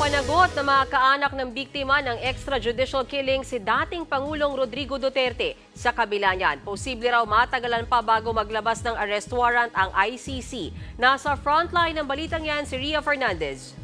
Panagot na mga kaanak ng biktima ng extrajudicial killing si dating Pangulong Rodrigo Duterte. Sa kabila niyan, posible raw matagalan pa bago maglabas ng arrest warrant ang ICC. Nasa frontline ng balitang yan si Ria Fernandez.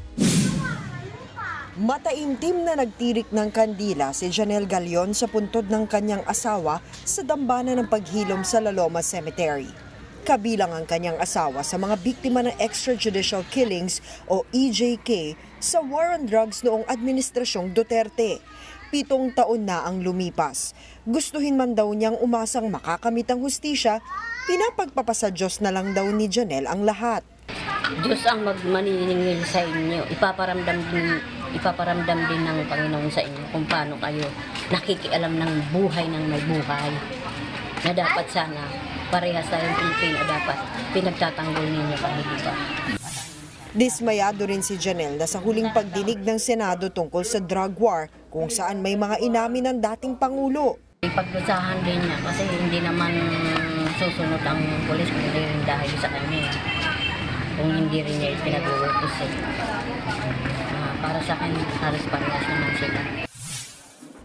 Mataimtim na nagtirik ng kandila si Janelle Galion sa puntod ng kanyang asawa sa dambana ng paghilom sa Laloma Cemetery. Kabilang ang kanyang asawa sa mga biktima ng extrajudicial killings o EJK sa war on drugs noong administrasyong Duterte. Pitong taon na ang lumipas. Gustuhin man daw niyang umasang makakamit ang hustisya, pinapagpapasa Diyos na lang daw ni Janelle ang lahat. Diyos ang magmaniningil sa inyo. Ipaparamdam din, ipaparamdam din ng Panginoon sa inyo kung paano kayo nakikialam ng buhay ng may buhay. Na dapat sana parehas tayong Pilipino dapat pinagtatanggol ninyo kami dito. Dismayado rin si Janelle na sa huling pagdinig ng Senado tungkol sa drug war kung saan may mga inamin ng dating Pangulo. Ipagdusahan din niya kasi hindi naman susunod ang polis kung hindi rin dahil sa kanya. eh. Kung hindi rin niya pinag-uutos eh. Ah, para sa akin, halos parehas naman sila.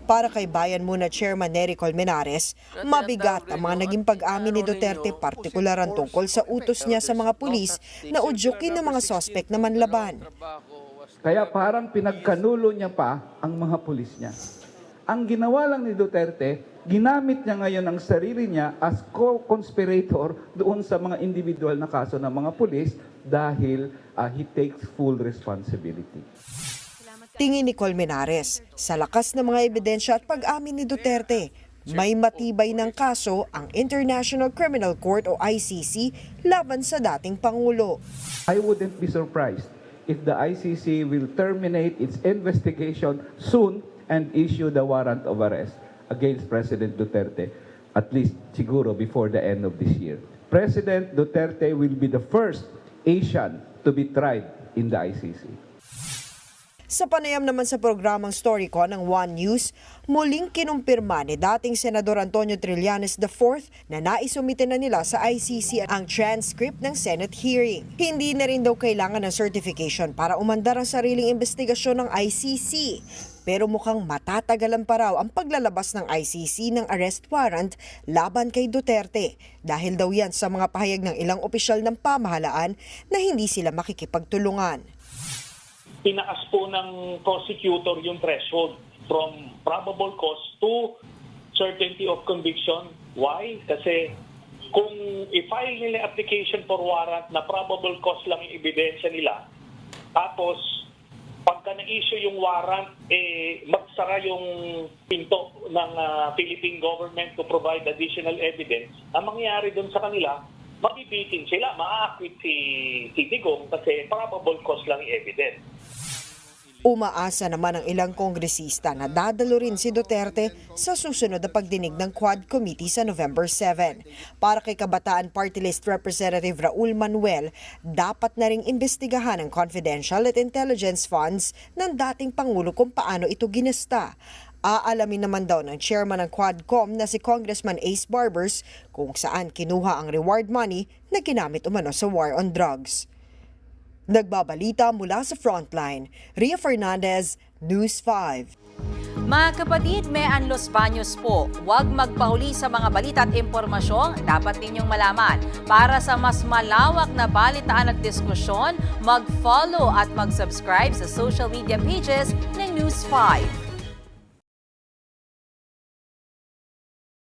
Para kay Bayan Muna Chairman Nery Colmenares, mabigat ang mga naging pag-amin ni Duterte partikular tungkol sa utos niya sa mga pulis na udyukin ng mga sospek na manlaban. Kaya parang pinagkanulo niya pa ang mga pulis niya. Ang ginawa lang ni Duterte, ginamit niya ngayon ang sarili niya as co-conspirator doon sa mga individual na kaso ng mga pulis dahil ah, he takes full responsibility. Tingin ni Colmenares, sa lakas ng mga ebidensya at pag-amin ni Duterte, may matibay ng kaso ang International Criminal Court o ICC laban sa dating Pangulo. I wouldn't be surprised if the ICC will terminate its investigation soon and issue the warrant of arrest against President Duterte, at least siguro before the end of this year. President Duterte will be the first Asian to be tried in the ICC. Sa panayam naman sa programang Storycon ng One News, muling kinumpirma ni dating Senador Antonio Trillanes IV na naisumite na nila sa ICC ang transcript ng Senate hearing. Hindi na rin daw kailangan ng certification para umandar ang sariling investigasyon ng ICC. Pero mukhang matatagalan pa raw ang paglalabas ng ICC ng arrest warrant laban kay Duterte dahil daw yan sa mga pahayag ng ilang opisyal ng pamahalaan na hindi sila makikipagtulungan. Tinaas po ng prosecutor yung threshold from probable cause to certainty of conviction. Why? Kasi kung i-file nila application for warrant na probable cause lang yung ebidensya nila, tapos pagka na-issue yung warrant, eh, magsara yung pinto ng ah, Philippine government to provide additional evidence, ang mangyayari doon sa kanila, mabibitin sila, maa-acquit si, si kasi probable cause lang yung evidence. Umaasa naman ang ilang kongresista na dadalo rin si Duterte sa susunod na pagdinig ng Quad Committee sa November 7. Para kay Kabataan Party List Representative Raul Manuel, dapat na ring imbestigahan ang confidential at intelligence funds ng dating Pangulo kung paano ito ginasta. Aalamin naman daw ng chairman ng Quadcom na si Congressman Ace Barbers kung saan kinuha ang reward money na ginamit umano sa war on drugs. Nagbabalita mula sa Frontline, Ria Fernandez, News 5. Mga kapatid, may Los Baños po. Huwag magpahuli sa mga balita at impormasyong dapat ninyong malaman. Para sa mas malawak na balitaan at diskusyon, mag-follow at mag-subscribe sa social media pages ng News 5.